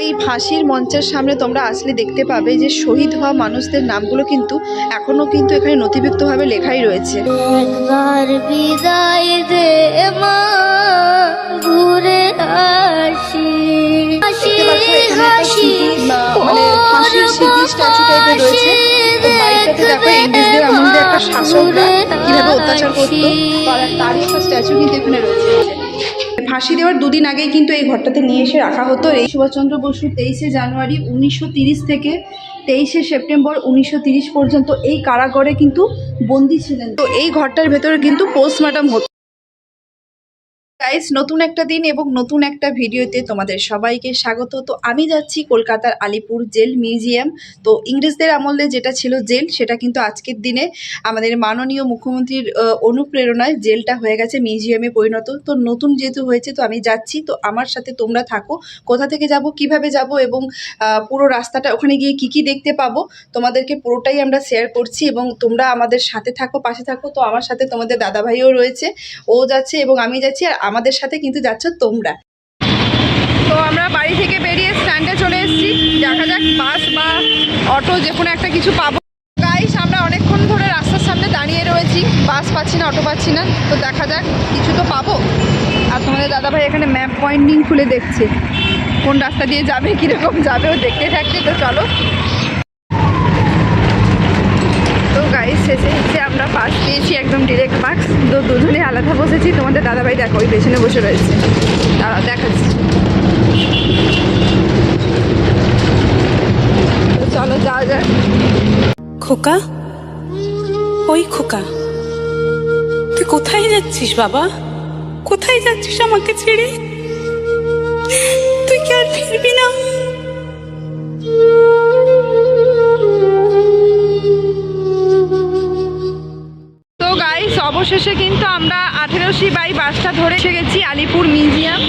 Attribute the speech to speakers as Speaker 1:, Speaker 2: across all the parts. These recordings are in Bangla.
Speaker 1: এই ফাঁসির মঞ্চের সামনে তোমরা আসলে দেখতে পাবে যে শহীদ হওয়া মানুষদের নামগুলো কিন্তু এখনও কিন্তু এখানে নথিভুক্তভাবে লেখাই রয়েছে।
Speaker 2: বিদায় দে মা ঘুরে আসি।
Speaker 1: মানে ফাঁসির স্মৃতি statue type রয়েছে। বাড়িটাতে দেখো ইংরেজদের আমলে একটা শাসকরা কীভাবে অত্যাচার করতো তার- তারই একটা স্ট্যাচু কিন্তু এখানে রয়েছে। ফাঁসি দেওয়ার দুদিন আগেই কিন্তু এই ঘরটাতে নিয়ে এসে রাখা হতো। এই সুভাষচন্দ্র বসু তেইশে জানুয়ারি উনিশশো থেকে তেইশে সেপ্টেম্বর উনিশশো পর্যন্ত এই কারাগারে কিন্তু বন্দি ছিলেন। তো এই ঘরটার ভেতরে কিন্তু পোস্টমর্টম হতো। গাইস নতুন একটা দিন এবং নতুন একটা ভিডিওতে তোমাদের সবাইকে স্বাগত। তো আমি যাচ্ছি কলকাতার আলিপুর জেল মিউজিয়াম। তো ইংরেজদের আমলে যেটা ছিল জেল, সেটা কিন্তু আজকের দিনে আমাদের মাননীয় মুখ্যমন্ত্রীর অনুপ্রেরণায় জেলটা হয়ে গেছে, মিউজিয়ামে পরিণত। তো নতুন যেহেতু হয়েছে, তো আমি যাচ্ছি। তো আমার সাথে তোমরা থাকো। কোথা থেকে যাব, কীভাবে যাব এবং পুরো রাস্তাটা, ওখানে গিয়ে কি কি দেখতে পাবো, তোমাদেরকে পুরোটাই আমরা শেয়ার করছি এবং তোমরা আমাদের সাথে থাকো, পাশে থাকো। তো আমার সাথে তোমাদের দাদাভাইও রয়েছে। ও যাচ্ছে এবং আমি যাচ্ছি আর আমাদের সাথে কিন্তু যাচ্ছ তোমরা। তো আমরা বাড়ি থেকে বেরিয়ে স্ট্যান্ডে চলে এসেছি। দেখা যাক বাস বা অটো যে কোনো একটা কিছু পাবো। গাইস আমরা অনেকক্ষণ ধরে রাস্তার সামনে দাঁড়িয়ে রয়েছি। বাস পাচ্ছি না, অটো পাচ্ছি না। তো দেখা যাক কিছু তো পাবো। আর তোমাদের দাদাভাই এখানে ম্যাপ পয়েন্টিং খুলে দেখছে। কোন রাস্তা দিয়ে যাবে, কীরকম যাবে ও দেখতে থাকছে। তো চলো তো শেষে হচ্ছে আমরা পাস পেয়েছি একদম ডিরেক্ট মার্কস তো দুজনে আলাদা বসেছি। তোমাদের দাদাভাই দেখো, ওই পেছনে বসে রয়েছে। দাঁড়াও, দেখাচ্ছি। চলো, যাওয়া যাক।
Speaker 3: খোকা? ওই খোকা। তুই কোথায় যাচ্ছিস বাবা? কোথায় যাচ্ছিস আমাকে ছেড়ে? তুই কি আর ফিরবি না?
Speaker 1: অবশেষে কিন্তু আমরা আঠেরোশি বাই বাসটা ধরে এসে গেছি আলিপুর মিউজিয়াম।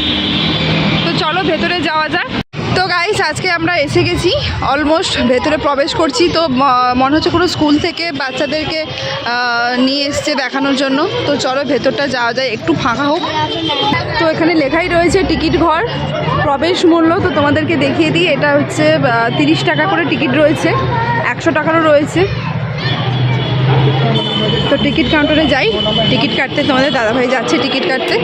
Speaker 1: তো চলো ভেতরে যাওয়া যাক। তো গাইস আজকে আমরা এসে গেছি অলমোস্ট ভেতরে প্রবেশ করছি। তো মনে হচ্ছে কোনো স্কুল থেকে বাচ্চাদেরকে নিয়ে এসছে দেখানোর জন্য। তো চলো ভেতরটা যাওয়া যায়, একটু ফাঁকা হোক। তো এখানে লেখাই রয়েছে টিকিট ঘর, প্রবেশ মূল্য। তো তোমাদেরকে দেখিয়ে দিই, এটা হচ্ছে তিরিশ টাকা করে টিকিট রয়েছে, একশো টাকারও রয়েছে। তো টিকিট কাউন্টারে যাই। টিকিট কাটতে তোমাদের দাদাভাই যাচ্ছে টিকিট কাটতে।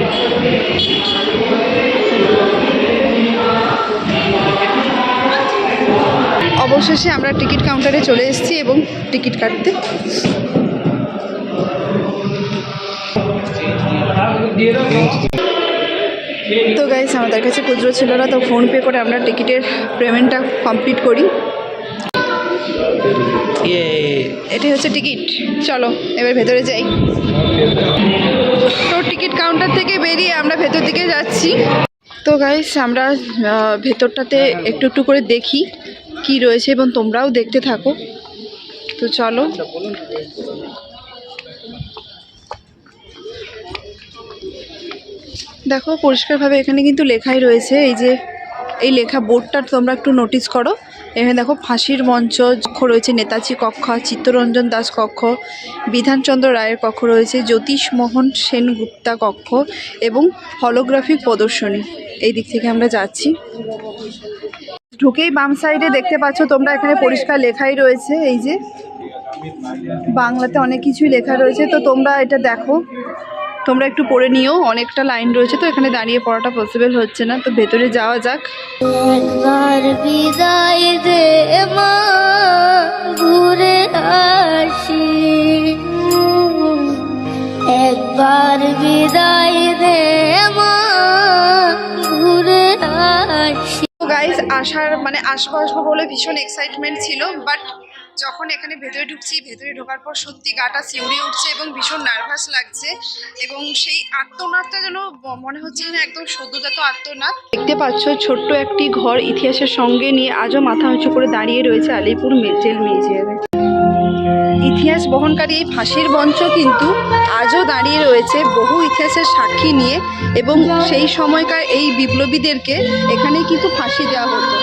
Speaker 1: অবশেষে আমরা টিকিট কাউন্টারে চলে এসেছি এবং টিকিট কাটতে। তো গাইস আমাদের কাছে খুচরো ছিল না, তো ফোনপে করে আমরা টিকিটের পেমেন্টটা কমপ্লিট করি। এটাই হচ্ছে টিকিট। চলো, এবার ভেতরে যাই। তো টিকিট কাউন্টার থেকে বেরিয়ে আমরা ভেতর দিকে যাচ্ছি। তো গাইস আমরা ভেতরটাতে একটু একটু করে দেখি কি রয়েছে এবং তোমরাও দেখতে থাকো। তো চলো। দেখো, পরিষ্কারভাবে এখানে কিন্তু লেখাই রয়েছে। এই যে, এই লেখা বোর্ডটা তোমরা একটু নোটিস করো। এখানে দেখো ফাঁসির মঞ্চ, কক্ষ রয়েছে, নেতাজি কক্ষ, চিত্তরঞ্জন দাস কক্ষ, বিধানচন্দ্র রায়ের কক্ষ রয়েছে জ্যোতিষ মোহন সেনগুপ্তা কক্ষ এবং হলোগ্রাফিক প্রদর্শনী। এই দিক থেকে আমরা যাচ্ছি। ঢুকেই বাম সাইডে দেখতে পাচ্ছ তোমরা এখানে পরিষ্কার লেখাই রয়েছে, এই যে। বাংলাতে অনেক কিছুই লেখা রয়েছে, তো তোমরা এটা দেখো। তোমরা একটু পড়ে নিও অনেকটা লাইন রয়েছে তো এখানে দাঁড়িয়ে পড়াটা পসিবল হচ্ছে না তো ভেতরে যাওয়া যাক।
Speaker 2: বিদায় দে মা ঘুরে আসি। একবার বিদায় দে মা ঘুরে আসি।
Speaker 1: গাইজ আসার মানে আসব আসব বলে ভীষণ এক্সাইটমেন্ট ছিল বাট যখন এখানে ভেতরে ঢুকছি, ভেতরে ঢোকার পর সত্যি গাটা শিউরে উঠছে এবং ভীষণ নার্ভাস লাগছে এবং সেই আত্মনাদটা যেন মনে হচ্ছে যেন একদম সদ্যজাত আত্মনাদ দেখতে পাচ্ছ, ছোট্ট একটি ঘর ইতিহাসের সঙ্গে নিয়ে আজও মাথা উঁচু করে দাঁড়িয়ে রয়েছে আলিপুর জেল মিউজিয়ামে। ইতিহাস বহনকারী এই ফাঁসির মঞ্চ কিন্তু আজও দাঁড়িয়ে রয়েছে বহু ইতিহাসের সাক্ষী নিয়ে এবং সেই সময়কার এই বিপ্লবীদেরকে এখানে কিন্তু ফাঁসি দেওয়া হতো।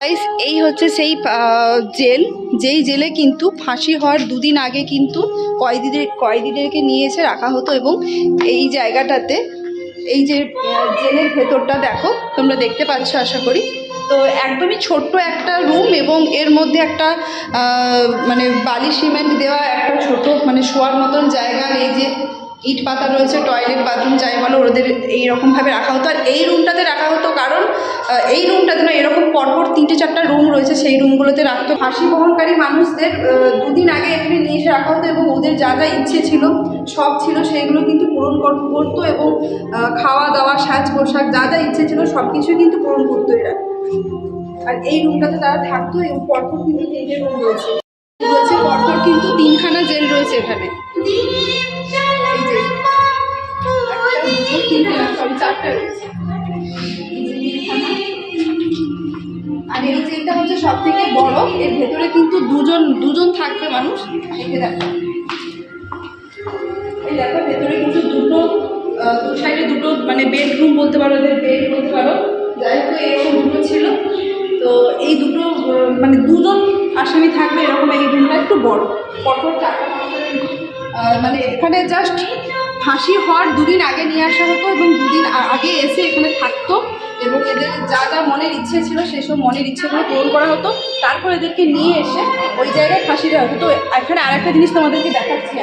Speaker 1: Guys, এই হচ্ছে সেই জেল। যেই জেলে কিন্তু ফাঁসি হওয়ার দুদিন আগে কিন্তু কয়েদিদের কয়েদিদেরকে নিয়ে এসে রাখা হতো এবং এই জায়গাটাতে এই যে জেলের ভেতরটা দেখো তোমরা দেখতে পাচ্ছ আশা করি। তো একদমই ছোট্ট একটা রুম এবং এর মধ্যে একটা মানে বালি সিমেন্ট দেওয়া একটা ছোট মানে শোয়ার মতন জায়গা। এই যে ইট পাতা রয়েছে, টয়লেট, বাথরুম যাই বলো ওদের এইরকমভাবে রাখা হতো। আর এই রুমটাতে রাখা হতো কারণ এই রুমটাতে না এরকম পরপর তিনটে চারটা রুম রয়েছে, সেই রুমগুলোতে রাখতো। ফাঁসি বহনকারী মানুষদের দুদিন আগে এখানে নিয়ে এসে রাখা হতো এবং ওদের যা যা ইচ্ছে ছিল, সব ছিল সেইগুলো কিন্তু পূরণ কর- করতো এবং খাওয়া দাওয়া সাজ পোশাক যা যা ইচ্ছে ছিল সব কিছুই কিন্তু পূরণ করতো এরা। আর এই রুমটাতে তারা থাকতো এবং পরপর কিন্তু তিনটে রুম রয়েছে। রয়েছে, পরপর কিন্তু তিনখানা জেল রয়েছে এখানে। চারটে যে। আর এই জেলটা হচ্ছে সব থেকে বড়। এর ভেতরে কিন্তু দুজন দুজন থাকবে মানুষ। যে দেখো। এই দেখো, ভেতরে কিন্তু দুটো দু সাইডে দুটো মানে বেডরুম বলতে পারো, এদের বেড বলতে পারো। যাই হোক এরকম দুটো ছিল। তো এই দুটো মানে দুজন আসামি থাকবে এরকম এই রুমটা একটু বড়। পরপর চারটা মানে এখানে জাস্ট ফাঁসি হওয়ার দুদিন আগে নিয়ে আসা হতো এবং দুদিন আগে এসে এখানে থাকতো এবং এদের যা যা মনের ইচ্ছে ছিল সেসব মনের ইচ্ছেগুলো পূরণ করা হতো। তারপর এদেরকে নিয়ে এসে ওই জায়গায় ফাঁসি দেওয়া হতো। তো এখানে আর একটা জিনিস তোমাদেরকে দেখাচ্ছি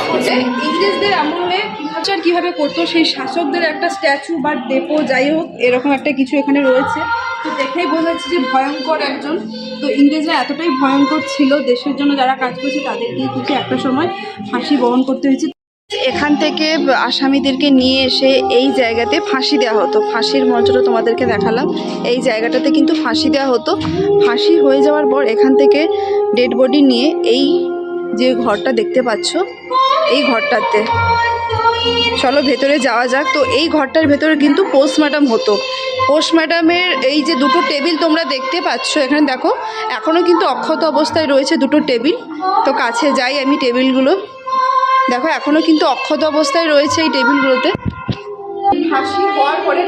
Speaker 1: আমলে ইংরেজদের আমলে কীভাবে করতো সেই শাসকদের একটা স্ট্যাচু বা ডেপো যাই হোক এরকম একটা কিছু এখানে রয়েছে। তো দেখেই বোঝা যাচ্ছে যে ভয়ঙ্কর একজন। তো ইংরেজরা এতটাই ভয়ঙ্কর ছিল দেশের জন্য যারা কাজ করছে, তাদেরকে কিন্তু একটা সময় ফাঁসি বহন করতে হয়েছে। এখান থেকে আসামিদেরকে নিয়ে এসে এই জায়গাতে ফাঁসি দেওয়া হতো। ফাঁসির মঞ্চটা তোমাদেরকে দেখালাম। এই জায়গাটাতে কিন্তু ফাঁসি দেওয়া হতো। ফাঁসি হয়ে যাওয়ার পর এখান থেকে ডেড বডি নিয়ে এই যে ঘরটা দেখতে পাচ্ছ, এই ঘরটাতে। চলো ভেতরে যাওয়া যাক। তো এই ঘরটার ভেতরে কিন্তু পোস্টমার্টাম হতো। পোস্টমার্টামের এই যে দুটো টেবিল তোমরা দেখতে পাচ্ছ এখানে দেখো এখনও কিন্তু অক্ষত অবস্থায় রয়েছে দুটো টেবিল। তো কাছে যাই আমি টেবিলগুলো। দেখো এখনও কিন্তু অক্ষত অবস্থায় রয়েছে এই টেবিলগুলোতে। ফাঁসি হওয়ার পরে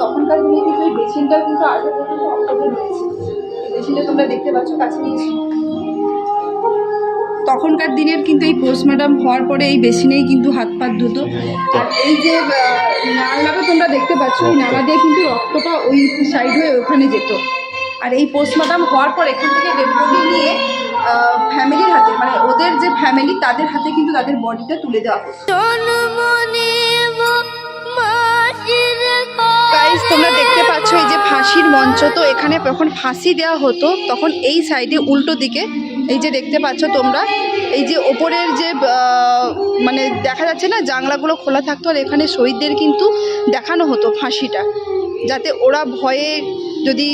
Speaker 1: তখনকার কিন্তু এই কিন্তু পর্যন্ত অক্ষত রয়েছে। বেসিনটা তোমরা দেখতে পাচ্ছ, কাছে নিয়েছি। তখনকার দিনের কিন্তু এই পোস্টমার্টাম হওয়ার পরে এই বেসিনেই কিন্তু হাত পা ধুতো। আর এই যে নালাটা তোমরা দেখতে পাচ্ছ এই নালা দিয়ে কিন্তু রক্তটা ওই সাইড হয়ে ওখানে যেত। আর এই পোস্টমার্টাম হওয়ার পর এখান থেকে ডেড বডি নিয়ে ফ্যামিলির হাতে মানে ওদের যে ফ্যামিলি তাদের হাতে কিন্তু তাদের বডিটা তুলে দেওয়া হতো। গাইজ তোমরা দেখতে পাচ্ছ এই যে ফাঁসির মঞ্চ। তো এখানে যখন ফাঁসি দেওয়া হতো তখন এই সাইডে উল্টো দিকে এই যে দেখতে পাচ্ছ তোমরা, এই যে ওপরের যে মানে দেখা যাচ্ছে না, জানলাগুলো খোলা থাকতো আর এখানে শহীদদের কিন্তু দেখানো হতো ফাঁসিটা, যাতে ওরা ভয়ে যদি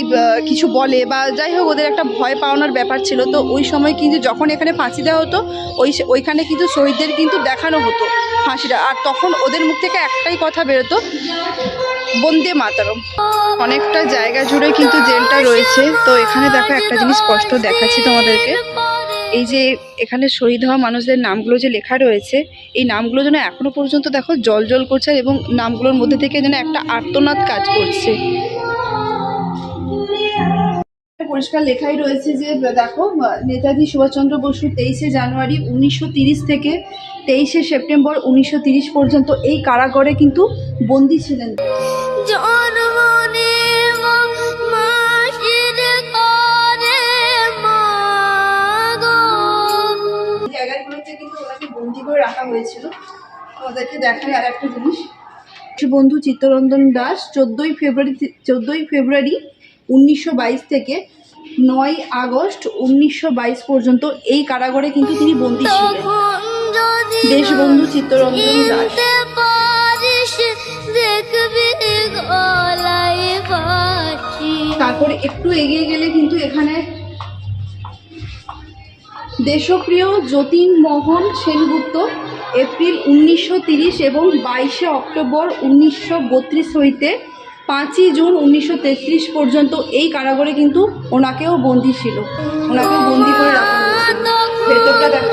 Speaker 1: কিছু বলে বা যাই হোক ওদের একটা ভয় পাওয়ানোর ব্যাপার ছিল। তো ওই সময় কিন্তু যখন এখানে ফাঁসি দেওয়া হতো, ওই ওইখানে কিন্তু শহীদদের কিন্তু দেখানো হতো ফাঁসিটা। আর তখন ওদের মুখ থেকে একটাই কথা বেরোতো, বন্দে মাতারম। অনেকটা জায়গা জুড়ে কিন্তু জেলটা রয়েছে। তো এখানে দেখো একটা জিনিস স্পষ্ট দেখাচ্ছি তোমাদেরকে। এই যে এখানে শহীদ হওয়া মানুষদের নামগুলো যে লেখা রয়েছে, এই নামগুলো যেন এখনও পর্যন্ত দেখো জল জল করছে এবং নামগুলোর মধ্যে থেকে যেন একটা আর্তনাদ কাজ করছে। পরিষ্কার লেখাই রয়েছে যে, দেখো, নেতাজি সুভাষচন্দ্র বসু তেইশে জানুয়ারি উনিশশো থেকে তেইশে সেপ্টেম্বর উনিশশো পর্যন্ত এই কারাগারে কিন্তু বন্দী ছিলেন। রাখা হয়েছিল। আমাদেরকে দেখায় আর একটা জিনিস। বন্ধু চিত্তরঞ্জন দাস চোদ্দোই ফেব্রুয়ারি চোদ্দোই ফেব্রুয়ারি উনিশশো বাইশ থেকে নয় আগস্ট উনিশশো বাইশ পর্যন্ত এই কারাগারে কিন্তু তিনি বন্দী ছিলেন। দেশবন্ধু চিত্তরঞ্জন দাস। তারপরে একটু এগিয়ে গেলে কিন্তু এখানে দেশপ্রিয় যতীন মোহন সেনগুপ্ত এপ্রিল উনিশশো তিরিশ এবং বাইশে অক্টোবর উনিশশো বত্রিশ হইতে পাঁচই জুন উনিশশো তেত্রিশ পর্যন্ত এই কারাগারে কিন্তু ওনাকেও বন্দি ছিল। ওনাকেও বন্দি করে রাখা ভেতরটা দেখো।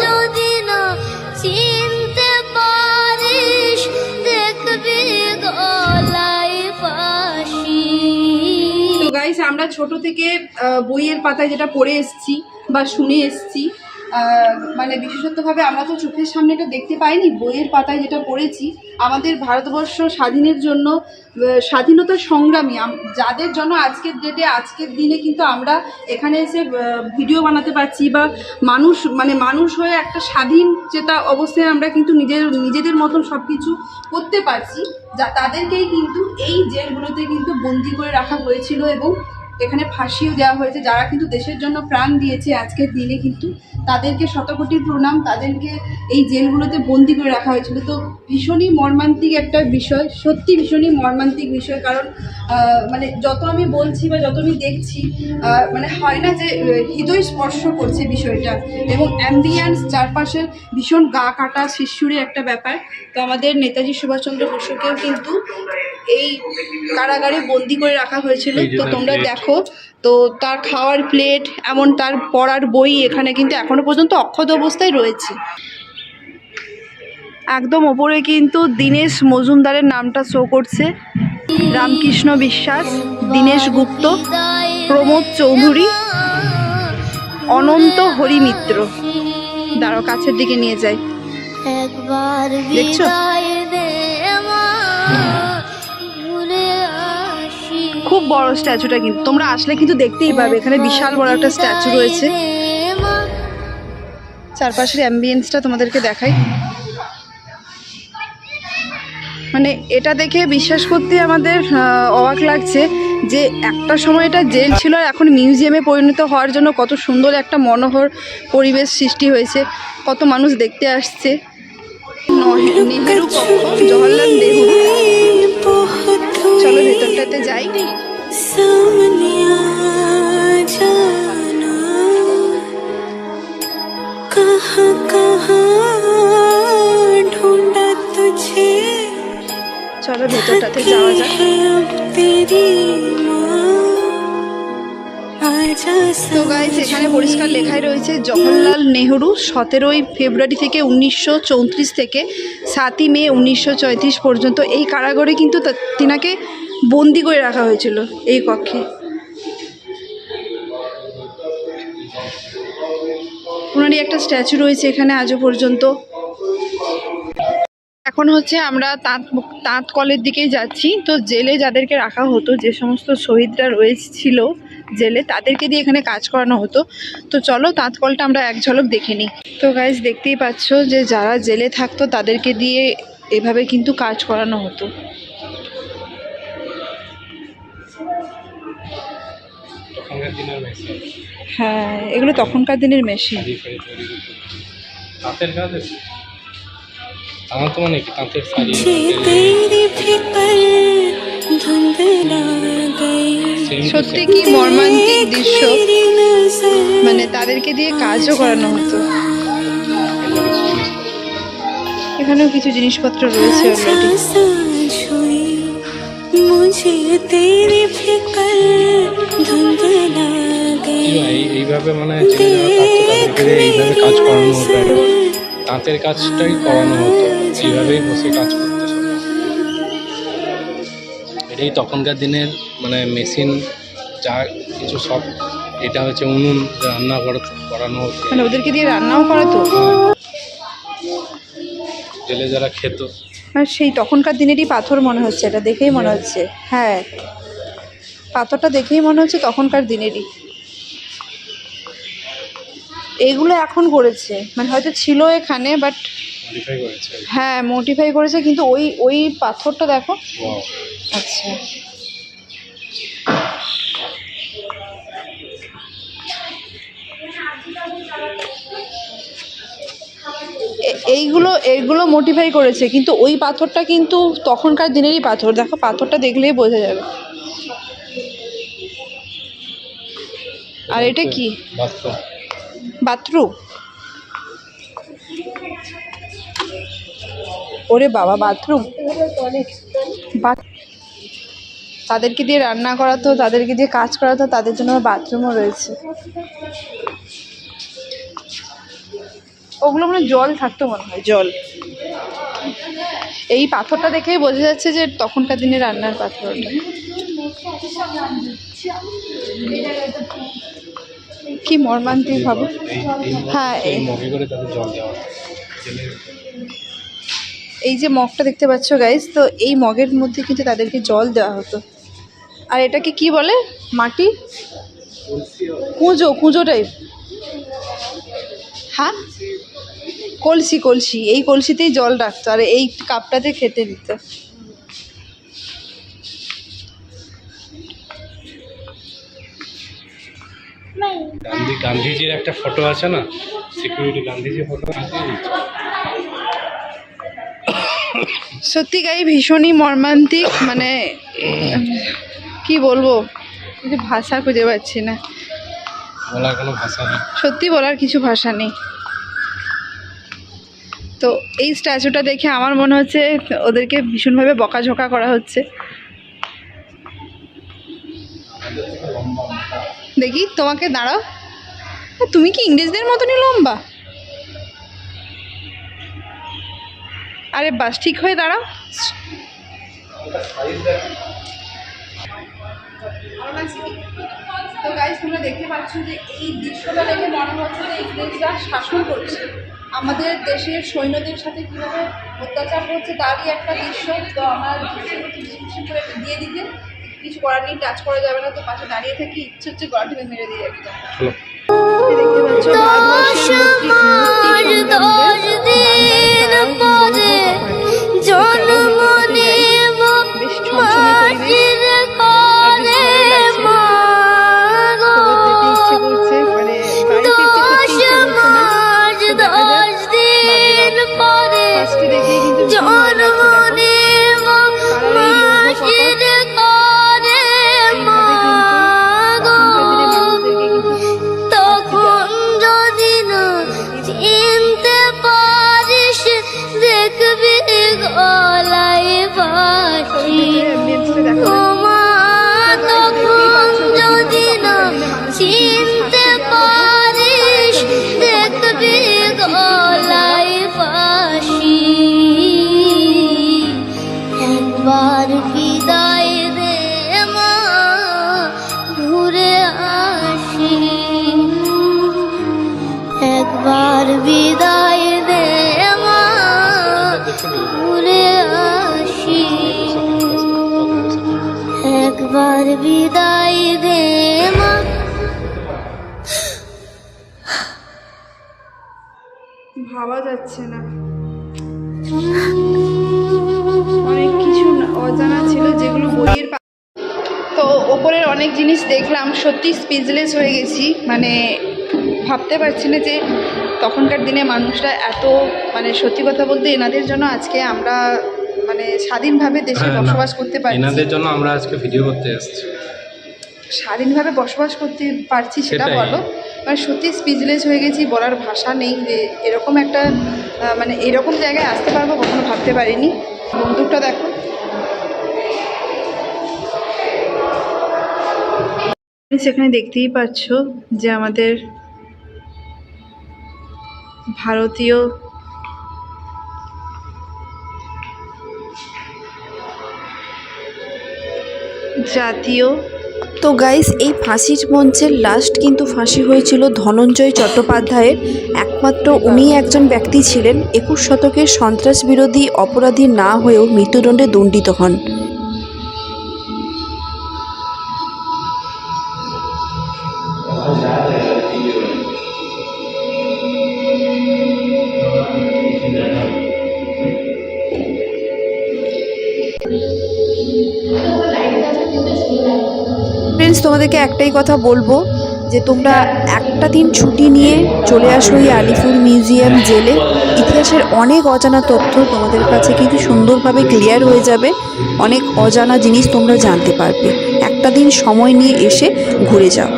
Speaker 1: গাইস আমরা ছোট থেকে বইয়ের পাতায় যেটা পড়ে এসেছি বা শুনে এসছি মানে বিশেষতভাবে আমরা তো চোখের সামনে এটা দেখতে পাইনি, বইয়ের পাতায় যেটা পড়েছি, আমাদের ভারতবর্ষ স্বাধীনের জন্য স্বাধীনতা সংগ্রামী যাদের জন্য আজকের ডেটে আজকের দিনে কিন্তু আমরা এখানে এসে ভিডিও বানাতে পারছি বা মানুষ মানে মানুষ হয়ে একটা স্বাধীন যেটা অবস্থায় আমরা কিন্তু নিজের, নিজেদের মতন সব কিছু করতে পারছি। যা, তাদেরকেই কিন্তু এই জেলগুলোতে কিন্তু বন্দি করে রাখা হয়েছিল এবং এখানে ফাঁসিও দেওয়া হয়েছে। যারা কিন্তু দেশের জন্য প্রাণ দিয়েছে আজকের দিনে কিন্তু তাদেরকে শতকোটি প্রণাম তাদেরকে এই জেলগুলোতে বন্দি করে রাখা হয়েছিল। তো ভীষণই মর্মান্তিক একটা বিষয় সত্যি ভীষণই মর্মান্তিক বিষয়। কারণ মানে যত আমি বলছি বা যত আমি দেখছি মানে হয় না যে হৃদয় স্পর্শ করছে বিষয়টা। এবং অ্যাম্বিয়েন্স চারপাশের ভীষণ গা কাটা শিশুরের একটা ব্যাপার। তো আমাদের নেতাজি সুভাষচন্দ্র বসুকেও কিন্তু এই কারাগারে বন্দি করে রাখা হয়েছিল। তো তোমরা
Speaker 4: plate।
Speaker 1: দেখো তো তার খাওয়ার প্লেট এমন তার পড়ার বই এখানে কিন্তু এখনও পর্যন্ত অক্ষত অবস্থায় রয়েছে। একদম ওপরে কিন্তু দীনেশ মজুমদারের নামটা শো করছে। রামকৃষ্ণ বিশ্বাস দীনেশ গুপ্ত প্রমোদ চৌধুরী অনন্ত হরিমিত্র। দাঁড়াও কাছের দিকে নিয়ে যাই।
Speaker 2: একবার
Speaker 1: দেখছ? খুব বড় স্ট্যাচুটা কিন্তু, তোমরা আসলে কিন্তু দেখতেই পাবে, এখানে বিশাল বড় একটা স্ট্যাচু রয়েছে। চারপাশের অ্যাম্বিয়েন্সটা তোমাদেরকে দেখাই। মানে এটা দেখে বিশ্বাস করতে আমাদের অবাক লাগছে যে একটা সময় এটা জেল ছিল, এখন মিউজিয়ামে পরিণত হওয়ার জন্য কত সুন্দর একটা মনোহর পরিবেশ সৃষ্টি হয়েছে, কত মানুষ দেখতে আসছে। জওয়াহরলাল নেহরু। চলো ভেতরটাতে যাই। চলো ভেতরটাতে যাওয়া যাক তো গাইজ এখানে পরিষ্কার লেখাই রয়েছে জওহরলাল নেহরু সতেরোই ফেব্রুয়ারি থেকে উনিশশো চৌত্রিশ থেকে সাতই মে উনিশশো পর্যন্ত। এই কারাগারে কিন্তু তিনাকে বন্দি করে রাখা হয়েছিল এই কক্ষে। ওনারই একটা স্ট্যাচু রয়েছে এখানে আজও পর্যন্ত। এখন হচ্ছে আমরা তাঁত তাঁত কলের দিকেই যাচ্ছি। তো জেলে যাদেরকে রাখা হতো, যে সমস্ত শহীদরা রয়েছিল জেলে, তাদেরকে দিয়ে এখানে কাজ করানো হতো। তো চলো তাঁত কলটা আমরা এক ঝলক দেখে নিই। তো গাইজ দেখতেই পাচ্ছ যে যারা জেলে থাকতো, তাদেরকে দিয়ে এভাবে কিন্তু কাজ করানো হতো। হ্যাঁ এগুলো তখনকার দিনের মেশিন
Speaker 4: আমার তো মানে তাঁতের শাড়ি
Speaker 1: সত্যি কি মর্মান্তিক দৃশ্য? মানে তাদেরকে দিয়ে কাজও করানো হতো। এখানেও কিছু জিনিসপত্র রয়েছে অলরেডি
Speaker 4: এইভাবে মানে এইভাবে কাজ করানো হতো। তাঁতের কাজটাই করানো হতো এইভাবেই বসে কাজ করতে এটাই তখনকার দিনের মানে মেশিন যা কিছু সব এটা হচ্ছে উনুন রান্না করানো হতো।
Speaker 1: মানে ওদেরকে দিয়ে রান্নাও করাতো?
Speaker 4: জেলে যারা খেত
Speaker 1: সেই তখনকার দিনেরই পাথর মনে হচ্ছে এটা দেখেই মনে হচ্ছে। হ্যাঁ। পাথরটা দেখেই মনে হচ্ছে তখনকার দিনেরই। এগুলো এখন করেছে। মানে হয়তো ছিল এখানে বাট। হ্যাঁ মোটিফাই করেছে কিন্তু ওই ওই পাথরটা দেখো। আচ্ছা। এইগুলো এইগুলো মোটিফাই করেছে কিন্তু ওই পাথরটা কিন্তু তখনকার দিনেরই পাথর। দেখো পাথরটা দেখলেই বোঝা যাবে। আর এটা কি?
Speaker 4: বাথরুম।
Speaker 1: ওরে বাবা বাথরুম। তাদেরকে দিয়ে রান্না করাতো তাদেরকে দিয়ে কাজ করাতো তাদের জন্য বাথরুমও রয়েছে। ওগুলো মানে জল থাকতো মনে হয় জল। এই পাথরটা দেখেই বোঝা যাচ্ছে যে তখনকার দিনে রান্নার পাথর ওটা কি মর্মান্তিক ভাবো। হ্যাঁ,
Speaker 4: এই
Speaker 1: যে মগটা দেখতে পাচ্ছ গাইস তো এই মগের মধ্যে কিন্তু তাদেরকে জল দেওয়া হতো। আর এটাকে কি বলে? মাটি? কুঁজো কুঁজো টাইপ হ্যাঁ? কলসি কলসি। এই কলসিতেই জল রাখতো আর এই কাপটাতে খেতে দিত।
Speaker 4: গান্ধী গান্ধীজির একটা ফটো আছে না? সিকিউরিটি গান্ধীজির ফটো
Speaker 1: সত্যি গাই ভীষণই মর্মান্তিক মানে কি বলব? ভাষা খুঁজে পাচ্ছি না।
Speaker 4: বলার কোনো ভাষা নেই।
Speaker 1: সত্যি বলার কিছু ভাষা নেই। তো এই স্ট্যাচুটা দেখে আমার মনে হচ্ছে ওদেরকে ভীষণভাবে বকাঝকা করা হচ্ছে। দেখি, তোমাকে দাঁড়াও। তুমি কি ইংরেজদের মতনই লম্বা? আরে বাস, ঠিক হয়ে দাঁড়াও। তো গাইস তোমরা দেখতে পাচ্ছ যে এই দৃশ্যটা দেখে মনে হচ্ছে যে ইংরেজরা শাসন করছে। আমাদের দেশের সৈন্যদের সাথে কীভাবে অত্যাচার হচ্ছে তারই একটা দৃশ্য। তো আমার করে দিয়ে দিতে। কিছু করার নেই টাচ করা যাবে না তো পাশে দাঁড়িয়ে থাকি। ইচ্ছে হচ্ছে গলা টিপে মেরে দিয়ে যাবে দেখতে পাচ্ছ ভাবা যাচ্ছে না। অনেক কিছু অজানা ছিল যেগুলো বইয়ের তো ওপরের অনেক জিনিস দেখলাম সত্যি স্পিচলেস হয়ে গেছি। মানে ভাবতে পারছি না যে তখনকার দিনে মানুষরা এত মানে সত্যি কথা বলতে এনাদের জন্য আজকে আমরা মানে স্বাধীনভাবে দেশে
Speaker 4: হ্যাঁ,
Speaker 1: বসবাস করতে পারছি।
Speaker 4: এনাদের জন্য আমরা আজকে ভিডিও করতে এসেছি।
Speaker 1: স্বাধীনভাবে বসবাস করতে পারছি সেটা বলো। মানে সত্যি স্পিচলেস হয়ে গেছি, বলার ভাষা নেই যে এরকম একটা মানে এরকম জায়গায় আসতে পারব কখনো ভাবতে পারিনি। বন্দুকটা দেখো। সেখানে দেখতেই পাচ্ছ যে আমাদের ভারতীয় জাতীয়
Speaker 5: তো গাইস এই ফাঁসির মঞ্চের লাস্ট কিন্তু ফাঁসি হয়েছিল ধনঞ্জয় চট্টোপাধ্যায়ের। একমাত্র উনি একজন ব্যক্তি ছিলেন। একুশ শতকের সন্ত্রাস বিরোধী অপরাধী না হয়েও মৃত্যুদণ্ডে দণ্ডিত হন। ফ্রেন্ডস তোমাদেরকে একটাই কথা বলব যে তোমরা একটা দিন ছুটি নিয়ে চলে আসো এই আলিপুর মিউজিয়াম জেলে। ইতিহাসের অনেক অজানা তথ্য তোমাদের কাছে কিন্তু সুন্দরভাবে ক্লিয়ার হয়ে যাবে। অনেক অজানা জিনিস তোমরা জানতে পারবে। একটা দিন সময় নিয়ে এসে ঘুরে যাও।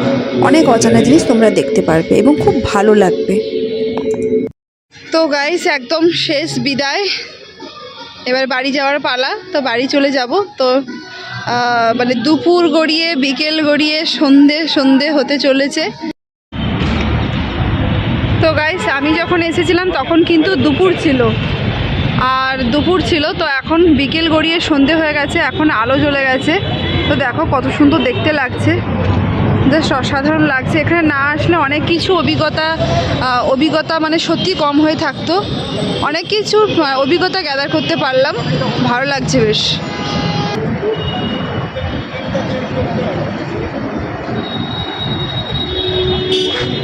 Speaker 5: অনেক অজানা জিনিস তোমরা দেখতে পারবে এবং খুব ভালো লাগবে।
Speaker 1: তো গাইস একদম শেষ বিদায়। এবার বাড়ি যাওয়ার পালা। তো বাড়ি চলে যাব। তো মানে দুপুর গড়িয়ে, বিকেল গড়িয়ে, সন্ধে সন্ধে হতে চলেছে। তো গাইস আমি যখন এসেছিলাম, তখন কিন্তু দুপুর ছিল। আর দুপুর ছিল, তো এখন বিকেল গড়িয়ে সন্ধে হয়ে গেছে, এখন আলো জ্বলে গেছে। তো দেখো কত সুন্দর দেখতে লাগছে। জাস্ট অসাধারণ লাগছে। এখানে না আসলে অনেক কিছু অভিজ্ঞতা অভিজ্ঞতা মানে সত্যি কম হয়ে থাকতো। অনেক কিছু অভিজ্ঞতা গ্যাদার করতে পারলাম। ভালো লাগছে বেশ। Yeah.